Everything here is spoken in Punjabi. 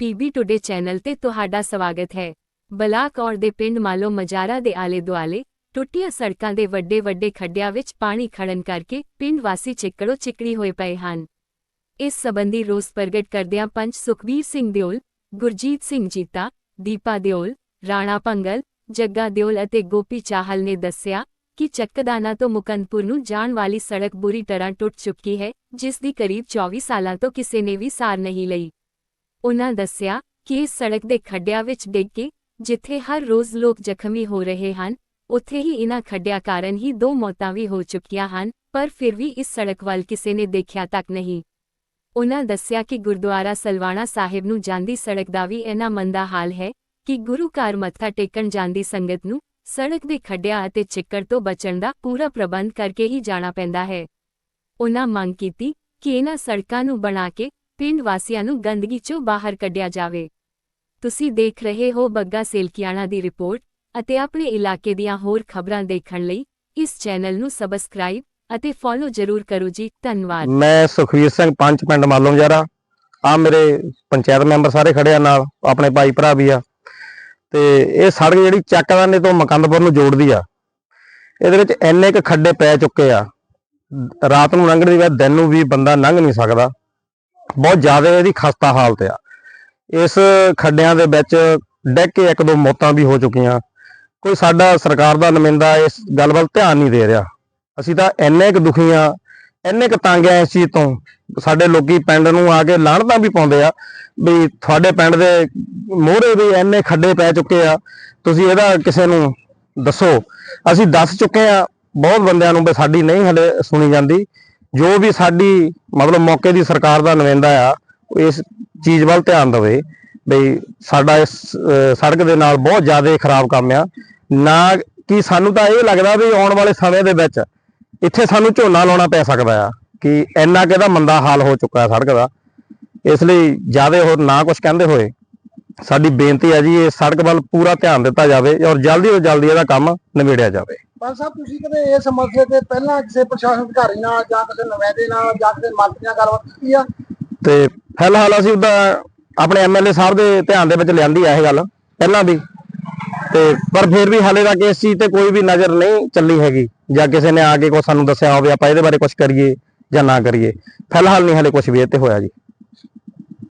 ਪੀਬੀ ਟੁਡੇ ਚੈਨਲ ਤੇ ਤੁਹਾਡਾ ਸਵਾਗਤ ਹੈ। ਬਲਾਕ ਔਰ ਦੇ ਪਿੰਡ ਮਾਲੋ ਮਜਾਰਾ ਦੇ ਆਲੇ ਦੁਆਲੇ ਟੁੱਟੀਆਂ ਸੜਕਾਂ ਦੇ ਵੱਡੇ ਵੱਡੇ ਖੱਡਿਆਂ ਵਿੱਚ ਪਾਣੀ ਖੜਨ ਕਰਕੇ ਪਿੰਡ ਵਾਸੀ ਚਿੱਕੜੋ ਚਿੱਕੜੀ ਹੋਏ ਪਏ ਹਨ। ਇਸ ਸਬੰਧੀ ਰੋਸ ਪ੍ਰਗਟ ਕਰਦਿਆਂ ਪੰਚ ਸੁਖਬੀਰ ਸਿੰਘ ਦਿਓਲ, ਗੁਰਜੀਤ ਸਿੰਘ ਜੀਤਾ, ਦੀਪਾ ਦਿਓਲ, ਰਾਣਾ ਪੰਗਲ ਜੱਗਾ ਦਿਓਲ ਅਤੇ ਗੋਪੀ ਚਾਹਲ ਨੇ ਦੱਸਿਆ ਕਿ ਚੱਕਦਾਨਾ ਤੋਂ ਮੁਕੰਦਪੁਰ ਨੂੰ ਜਾਣ ਵਾਲੀ ਸੜਕ ਬੁਰੀ ਤਰ੍ਹਾਂ ਟੁੱਟ ਚੁੱਕੀ ਹੈ, ਜਿਸ ਦੀ ਕਰੀਬ 24 ਸਾਲਾਂ ਤੋਂ ਕਿਸੇ ਨੇ ਵੀ ਸਾਰ ਨਹੀਂ ਲਈ। ਉਨ੍ਹਾਂ ਦੱਸਿਆ ਕਿ ਇਸ ਸੜਕ ਦੇ ਖੱਡਿਆਂ ਵਿੱਚ ਡਿੱਗ ਕੇ, ਜਿੱਥੇ ਹਰ ਰੋਜ਼ ਲੋਕ ਜ਼ਖਮੀ ਹੋ ਰਹੇ ਹਨ, ਉੱਥੇ ਹੀ ਇਨ੍ਹਾਂ ਖੱਡਿਆਂ ਕਾਰਨ ਹੀ ਦੋ ਮੌਤਾਂ ਵੀ ਹੋ ਚੁੱਕੀਆਂ ਹਨ, ਪਰ ਫਿਰ ਵੀ ਇਸ ਸੜਕ ਵੱਲ ਕਿਸੇ ਨੇ ਦੇਖਿਆ ਤੱਕ ਨਹੀਂ। ਉਨ੍ਹਾਂ ਦੱਸਿਆ ਕਿ ਗੁਰਦੁਆਰਾ ਸਲਵਾਣਾ ਸਾਹਿਬ ਨੂੰ ਜਾਂਦੀ ਸੜਕ ਦਾ ਵੀ ਇੰਨਾ ਮੰਦਾ ਹਾਲ ਹੈ ਕਿ ਗੁਰੂ ਘਰ ਮੱਥਾ ਟੇਕਣ ਜਾਂਦੀ ਸੰਗਤ ਨੂੰ ਸੜਕ ਦੇ ਖੱਡਿਆਂ ਅਤੇ ਚਿੱਕੜ ਤੋਂ ਬਚਣ ਦਾ ਪੂਰਾ ਪ੍ਰਬੰਧ ਕਰਕੇ ਹੀ ਜਾਣਾ ਪੈਂਦਾ ਹੈ। ਉਨ੍ਹਾਂ ਮੰਗ ਕੀਤੀ ਕਿ ਇਹਨਾਂ ਸੜਕਾਂ ਨੂੰ ਬਣਾ ਕੇ ਪਿੰਡ ਵਾਸੀਆਂ ਨੂੰ ਗੰਦਗੀ ਚੋਂ ਬਾਹਰ ਕੱਢਿਆ ਜਾਵੇ। ਤੁਸੀਂ ਦੇਖ ਰਹੇ ਹੋ ਬੱਗਾ ਸੇਲਕੀਆਣਾ ਦੀ ਰਿਪੋਰਟ ਅਤੇ ਆਪਣੇ ਇਲਾਕੇ ਦੀਆਂ ਹੋਰ ਖਬਰਾਂ ਦੇਖਣ ਲਈ ਇਸ ਚੈਨਲ ਨੂੰ ਸਬਸਕ੍ਰਾਈਬ ਅਤੇ ਫੋਲੋ ਜ਼ਰੂਰ ਕਰੋ ਜੀ, ਧੰਨਵਾਦ। ਮੈਂ ਸੁਖਵੀਰ ਸਿੰਘ ਪੰਚ ਪਿੰਡ ਮਾਲੋਂ ਜਰਾ ਆ ਮੇਰੇ ਪੰਚਾਇਤ ਮੈਂਬਰ ਸਾਰੇ ਖੜੇ ਆ ਨਾਲ, ਆਪਣੇ ਭਾਈ ਭਰਾ ਵੀ ਆ। ਤੇ ਇਹ ਸੜਕ ਜਿਹੜੀ ਚੱਕਦਾਨੇ ਤੋਂ ਮਕੰਦਪੁਰ ਨੂੰ ਜੋੜਦੀ ਆ। ਇਹਦੇ ਵਿੱਚ ਇੰਨੇ ਕੁ ਖੱਡੇ ਪੈ ਚੁੱਕੇ ਆ। ਰਾਤ ਨੂੰ ਲੰਘਣ ਦੀ ਬਾਅਦ ਦਿਨ ਨੂੰ ਵੀ ਬੰਦਾ ਲੰਘ ਨਹੀਂ ਸਕਦਾ। ਬਹੁਤ ਜ਼ਿਆਦਾ ਇਹਦੀ ਖਸਤਾ ਹਾਲਤ ਆ। ਇਸ ਖੱਡਿਆਂ ਦੇ ਵਿੱਚ ਡਿੱਗ ਕੇ ਇੱਕ ਦੋ ਮੌਤਾਂ ਵੀ ਹੋ ਚੁੱਕੀਆਂ। ਕੋਈ ਸਾਡਾ ਸਰਕਾਰ ਦਾ ਨੁਮਾਇੰਦਾ ਇਸ ਗੱਲ ਵੱਲ ਧਿਆਨ ਨਹੀਂ ਦੇ ਰਿਹਾ। ਅਸੀਂ ਤਾਂ ਇੰਨੇ ਕੁ ਦੁਖੀ ਆ, ਇੰਨੇ ਕੁ ਤੰਗ ਆ ਇਸ ਚੀਜ਼ ਤੋਂ। ਸਾਡੇ ਲੋਕੀ ਪਿੰਡ ਨੂੰ ਆ ਕੇ ਲਾਹਣਤਾਂ ਵੀ ਪਾਉਂਦੇ ਆ ਵੀ ਤੁਹਾਡੇ ਪਿੰਡ ਦੇ ਮੋਹਰੇ ਵੀ ਇੰਨੇ ਖੱਡੇ ਪੈ ਚੁੱਕੇ ਆ। ਤੁਸੀਂ ਇਹਦਾ ਕਿਸੇ ਨੂੰ ਦੱਸੋ। ਅਸੀਂ ਦੱਸ ਚੁੱਕੇ ਆ, ਬਹੁਤ ਬੰਦਿਆਂ ਨੂੰ ਵੀ ਸਾਡੀ ਨਹੀਂ ਹਲੇ ਸੁਣੀ ਜਾਂਦੀ। ਜੋ ਵੀ ਸਾਡੀ ਮਤਲਬ ਮੌਕੇ ਦੀ ਸਰਕਾਰ ਦਾ ਨਵੇਂਦਾ ਆ ਇਸ ਚੀਜ਼ ਵੱਲ ਧਿਆਨ ਦੇਵੇ ਬਈ ਸਾਡਾ ਇਸ ਸੜਕ ਦੇ ਨਾਲ ਬਹੁਤ ਜ਼ਿਆਦਾ ਖਰਾਬ ਕੰਮ ਆ। ਨਾ ਕਿ ਸਾਨੂੰ ਤਾਂ ਇਹ ਲੱਗਦਾ ਵੀ ਆਉਣ ਵਾਲੇ ਸਮੇਂ ਦੇ ਵਿੱਚ ਇੱਥੇ ਸਾਨੂੰ ਝੋਨਾ ਲਾਉਣਾ ਪੈ ਸਕਦਾ ਆ, ਕਿ ਇੰਨਾ ਕਿ ਇਹਦਾ ਮੰਦਾ ਹਾਲ ਹੋ ਚੁੱਕਾ ਹੈ ਸੜਕ ਦਾ। ਇਸ ਲਈ ਜ਼ਿਆਦਾ ਹੋਰ ਨਾ ਕੁਝ ਕਹਿੰਦੇ ਹੋਏ ਸਾਡੀ ਬੇਨਤੀ ਹੈ ਜੀ, ਇਹ ਸੜਕ ਵੱਲ ਪੂਰਾ ਧਿਆਨ ਦਿੱਤਾ ਜਾਵੇ ਔਰ ਜਲਦੀ ਤੋਂ ਜਲਦੀ ਇਹਦਾ ਕੰਮ ਨਿਬੇੜਿਆ ਜਾਵੇ। ਪੰਜ ਸਾਹਿਬ ਤੁਸੀਂ ਕਦੇ ਇਸ ਮਸਲੇ ਤੇ ਪਹਿਲਾਂ ਕਿਸੇ ਪ੍ਰਸ਼ਾਸਨ ਅਧਿਕਾਰੀ ਨਾਲ ਜਾਂ ਕਿਸੇ ਨੁਮਾਇੰਦੇ ਨਾਲ ਜਾਂ ਕਿਸੇ ਮੰਤਰੀ ਨਾਲ ਗੱਲਬਾਤ ਕੀਤੀ ਆ? ਤੇ ਫਿਲਹਾਲ ਅਸੀਂ ਉਹਦਾ ਆਪਣੇ ਐਮਐਲਏ ਸਾਹਿਬ ਦੇ ਧਿਆਨ ਦੇ ਵਿੱਚ ਲਿਆਂਦੀ ਆ ਇਹ ਗੱਲ, ਪਹਿਲਾਂ ਵੀ। ਤੇ ਪਰ ਫਿਰ ਵੀ ਹਾਲੇ ਤੱਕ ਇਸ ਚੀਜ਼ ਤੇ ਕੋਈ ਵੀ ਨਜ਼ਰ ਨਹੀਂ ਚੱਲੀ ਹੈਗੀ, ਜਾਂ ਕਿਸੇ ਨੇ ਆ ਕੇ ਕੋਈ ਸਾਨੂੰ ਦੱਸਿਆ ਹੋਵੇ, ਆਪਾਂ ਇਹਦੇ ਬਾਰੇ ਕੁਝ ਕਰੀਏ ਜਾਂ ਨਾ ਕਰੀਏ। ਫਿਲਹਾਲ ਨਹੀਂ ਹਾਲੇ ਕੁਝ ਵੀ ਇਹ ਤੇ ਹੋਇਆ ਜੀ।